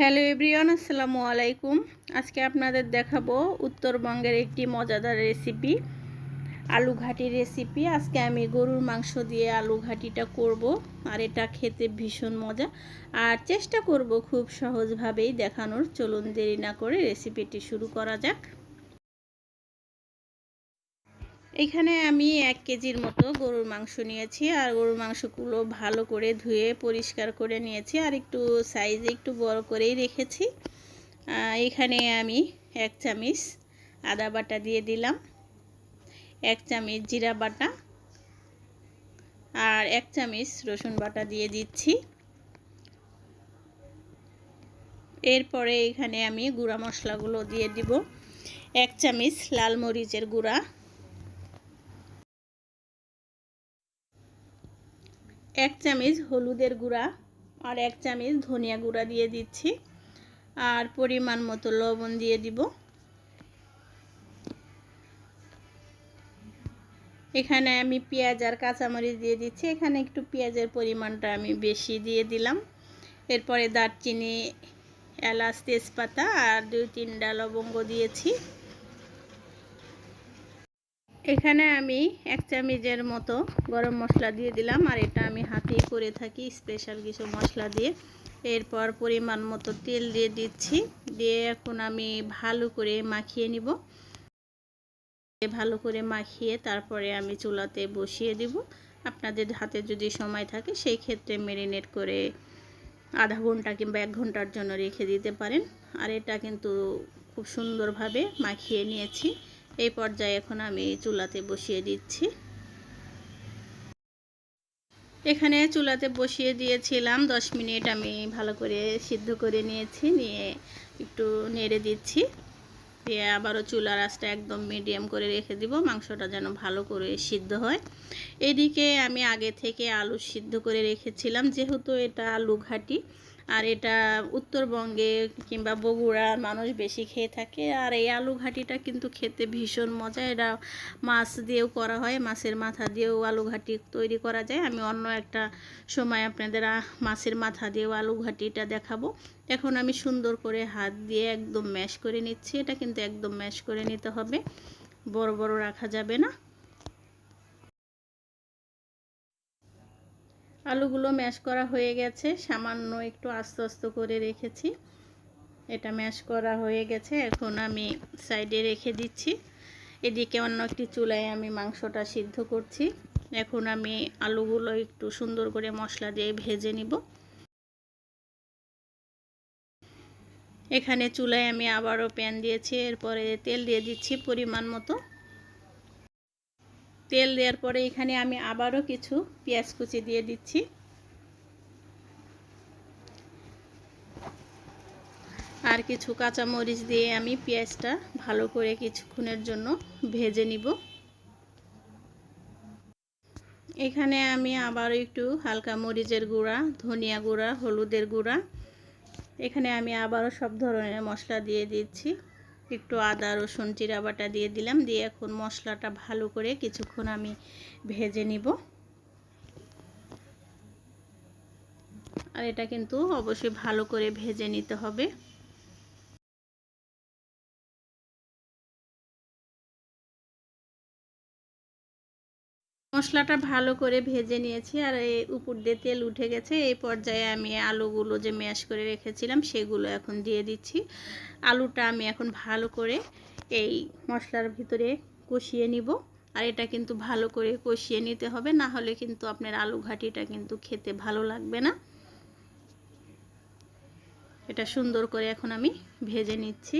Hello everyone, আসসালামু আলাইকুম। আজকে আপনাদের দেখাবো উত্তরবঙ্গের একটি মজাদার রেসিপি আলু ঘাটি রেসিপি। আজকে আমি গরুর মাংস দিয়ে আলু ঘাটিটা করব, আর এটা খেতে ভীষণ মজা। আর চেষ্টা করব খুব সহজভাবেই দেখানোর, চলুন দেরি না করে রেসিপিটি শুরু করা যাক। এখানে আমি এক কেজির মতো গরুর মাংস নিয়েছি, আর গরুর মাংসগুলো ভালো করে ধুয়ে পরিষ্কার করে নিয়েছি, আর একটু সাইজে একটু বড় করেই রেখেছি। এখানে আমি এক চামিচ আদা বাটা দিয়ে দিলাম, এক চামিচ জিরা বাটা, আর এক চামিচ রসুন বাটা দিয়ে দিচ্ছি। এরপরে এখানে আমি গুঁড়া মশলাগুলো দিয়ে দিব, এক চামিচ লাল মরিচের গুঁড়া এক চামচ হলুদের গুঁড়া আর এক চামচ ধনিয়া গুঁড়া দিয়ে দিচ্ছি। আর পরিমাণ মতো লবণ দিয়ে দিব। এখানে আমি পেঁয়াজ আর কাঁচামরিচ দিয়ে দিচ্ছি। এখানে একটু পেঁয়াজের পরিমাণটা আমি বেশি দিয়ে দিলাম। এরপরে দারচিনি, এলাচ, তেজপাতা আর দুই তিনটা লবঙ্গ দিয়েছি। এখানে আমি এক চামচের মতো গরম মশলা দিয়ে দিলাম, আর এটা আমি হাতেই করে থাকি স্পেশাল কিছু মশলা দিয়ে। এরপর পরিমাণ মতো তেল দিয়ে দিচ্ছি, দিয়ে এখন আমি ভালো করে মাখিয়ে নিব। ভালো করে মাখিয়ে তারপরে আমি চুলাতে বসিয়ে দিব। আপনাদের হাতে যদি সময় থাকে, সেই ক্ষেত্রে মেরিনেট করে আধা ঘণ্টা কিংবা এক ঘণ্টার জন্য রেখে দিতে পারেন। আর এটা কিন্তু খুব সুন্দরভাবে মাখিয়ে নিয়েছি। এই পর্যায়ে এখন আমি চুলাতে বসিয়ে দিচ্ছি। এখানে চুলাতে বসিয়ে দিয়েছিলাম, দশ মিনিট আমি ভালো করে সিদ্ধ করে নিয়েছি, নিয়ে একটু নেড়ে দিচ্ছি। দিয়ে আবারও চুলার আঁচটা একদম মিডিয়াম করে রেখে দিব, মাংসটা যেন ভালো করে সিদ্ধ হয়। এদিকে আমি আগে থেকে আলু সিদ্ধ করে রেখেছিলাম, যেহেতু এটা আলু ঘাটি আর এটা উত্তরবঙ্গে কিংবা বগুড়ার মানুষ বেশি খেয়ে থাকে। আর এই আলু ঘাটিটা কিন্তু খেতে ভীষণ মজা। এটা মাছ দিয়েও করা হয়, মাছের মাথা দিয়েও আলু ঘাটি তৈরি করা যায়। আমি অন্য একটা সময় আপনাদের মাছের মাথা দিয়েও আলু ঘাটিটা দেখাবো। এখন আমি সুন্দর করে হাত দিয়ে একদম ম্যাশ করে নিচ্ছি। এটা কিন্তু একদম ম্যাশ করে নিতে হবে। বড় বড় রাখা যাবে না। আলুগুলো ম্যাশ করা হয়ে গেছে। সামান্য একটু আস্তে আস্তে করে রেখেছি। এটা ম্যাশ করা হয়ে গেছে। এখন আমি সাইডে রেখে দিচ্ছি। এদিকে অন্য একটি চুলায় আমি মাংসটা সিদ্ধ করছি। এখন আমি আলুগুলো একটু সুন্দর করে মশলা দিয়ে ভেজে নিব। এখানে চুলায় আমি আবারও প্যান দিয়েছি। এরপরে তেল দিয়ে দিচ্ছি পরিমাণ মতো। তেল দেওয়ার পরে এখানে আমি আবারও কিছু পেঁয়াজ কুচি দিয়ে দিচ্ছি। আর কিছু কাঁচা মরিচ দিয়ে আমি পেঁয়াজটা ভালো করে কিছুক্ষণের জন্য ভেজে নিব। এখানে আমি আবারও একটু হালকা মরিচের গুঁড়া, ধনিয়া গুঁড়া, হলুদের গুঁড়া। এখানে আমি আবারও সব ধরনের মশলা দিয়ে দিচ্ছি। একটু আদা, রসুন, জিরা বাটা দিয়ে দিলাম। দিয়ে এখন মশলাটা ভালো করে কিছুক্ষণ আমি ভেজে নিব। আর এটা কিন্তু অবশ্যই ভালো করে ভেজে নিতে হবে। মশলাটা ভালো করে ভেজে নিয়েছি আর এই উপর দিয়ে তেল উঠে গেছে। এই পর্যায়ে আমি আলুগুলো যে ম্যাশ করে রেখেছিলাম সেগুলো এখন দিয়ে দিচ্ছি। আলুটা আমি এখন ভালো করে এই মশলার ভিতরে কষিয়ে নিব। আর এটা কিন্তু ভালো করে কষিয়ে নিতে হবে, না হলে কিন্তু আপনার আলু ঘাটিটা কিন্তু খেতে ভালো লাগবে না। এটা সুন্দর করে এখন আমি ভেজে নিচ্ছি।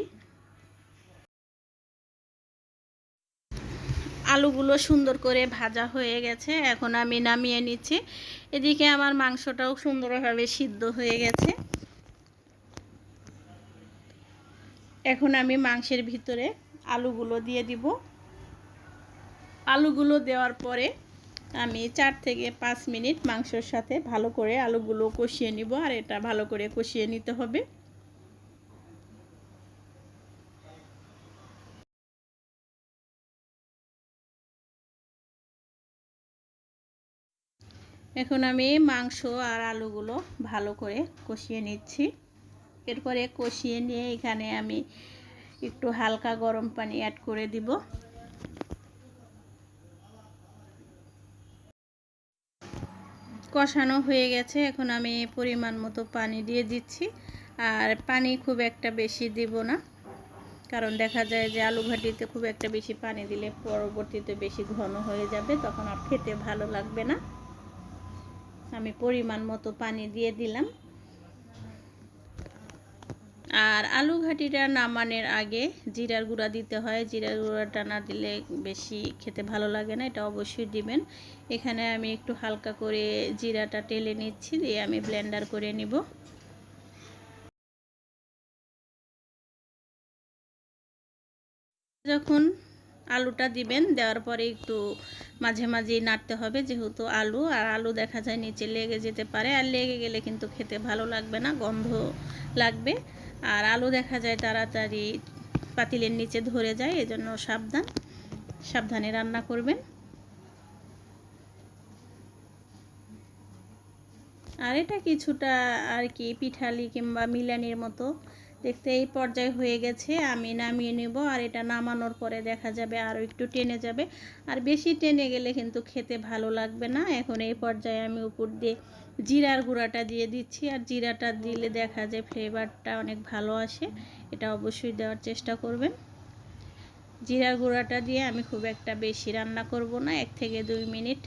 আলুগুলো সুন্দর করে ভাজা হয়ে গেছে। এখন আমি নামিয়ে নিচ্ছি। এদিকে আমার মাংসটাও সুন্দরভাবে সিদ্ধ হয়ে গেছে। এখন আমি মাংসের ভিতরে আলুগুলো দিয়ে দিব। আলুগুলো দেওয়ার পরে আমি চার থেকে পাঁচ মিনিট মাংসর সাথে ভালো করে আলুগুলো কষিয়ে নিব। আর এটা ভালো করে কষিয়ে নিতে হবে। এখন আমি মাংস আর আলুগুলো ভালো করে কষিয়ে নিচ্ছি। এরপরে কষিয়ে নিয়ে এখানে আমি একটু হালকা গরম পানি অ্যাড করে দিব। কষানো হয়ে গেছে, এখন আমি পরিমাণ মতো পানি দিয়ে দিচ্ছি। আর পানি খুব একটা বেশি দিব না, কারণ দেখা যায় যে আলু ঘাটিতে খুব একটা বেশি পানি দিলে পরবর্তীতে বেশি ঘন হয়ে যাবে, তখন আর খেতে ভালো লাগবে না। আমি পরিমাণ মতো পানি দিয়ে দিলাম। আর আলু ঘাটিটা নামানোর আগে জিরার গুঁড়া দিতে হয়। জিরার গুঁড়াটা না দিলে বেশি খেতে ভালো লাগে না, এটা অবশ্যই দিবেন। এখানে আমি একটু হালকা করে জিরাটা টেলে নিচ্ছি, দিয়ে আমি ব্লেন্ডার করে নিব। যখন আলুটা দিবেন, দেওয়ার পরে একটু মাঝে মাঝে নাড়তে হবে যেহেতু আলু, আর আলু দেখা যায় নিচে লেগে যেতে পারে, আর লেগে গেলে কিন্তু খেতে ভালো লাগবে না, গন্ধ লাগবে। আর আলু দেখা যায় তাড়াতাড়ি পাতিলের নিচে ধরে যায়, এজন্য সাবধান, সাবধানে রান্না করবেন। আর এটা কিছুটা আর কি পিঠালি কিংবা মিলানির মতো দেখতে এই পর্যায়ে হয়ে গেছে, আমি নামিয়ে নেব আর এটা নামানোর পরে দেখা যাবে আরও একটু টেনে যাবে। আর বেশি টেনে গেলে কিন্তু খেতে ভালো লাগবে না। এখন এই পর্যায়ে আমি উপর দিয়ে জিরার গুঁড়াটা দিয়ে দিচ্ছি আর জিরাটা দিলে দেখা যায় ফ্লেভারটা অনেক ভালো আসে, এটা অবশ্যই দেওয়ার চেষ্টা করবেন। জিরার গুঁড়াটা দিয়ে আমি খুব একটা বেশি রান্না করব না, এক থেকে দুই মিনিট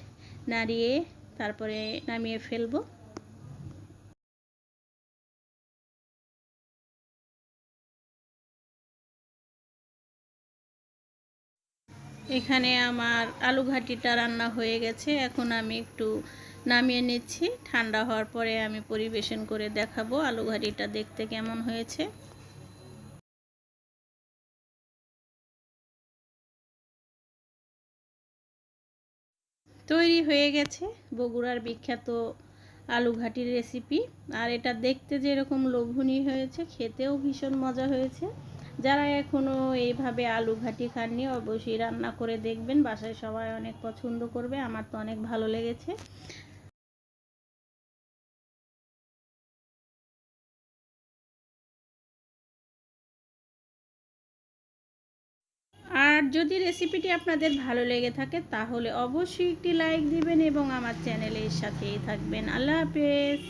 নাড়িয়ে তারপরে নামিয়ে ফেলব। এখানে আমার আলু ঘাটিটা রান্না হয়ে গেছে। এখন আমি একটু নামিয়ে নিচ্ছি। ঠান্ডা হওয়ার পরে আমি পরিবেশন করে দেখাবো আলু ঘাটিটা দেখতে কেমন হয়েছে। তৈরি হয়ে গেছে বগুড়ার বিখ্যাত আলু ঘাটির রেসিপি। আর এটা দেখতে যেরকম লোভনীয় হয়েছে, খেতেও ভীষণ মজা হয়েছে। যারা এখনও এইভাবে আলু ঘাটি খাননি, অবশ্যই রান্না করে দেখবেন। বাসায় সবাই অনেক পছন্দ করবে। আমার তো অনেক ভালো লেগেছে। আর যদি রেসিপিটি আপনাদের ভালো লেগে থাকে, তাহলে অবশ্যই একটি লাইক দিবেন এবং আমার চ্যানেলের সাথেই থাকবেন। আল্লাহ হাফেজ।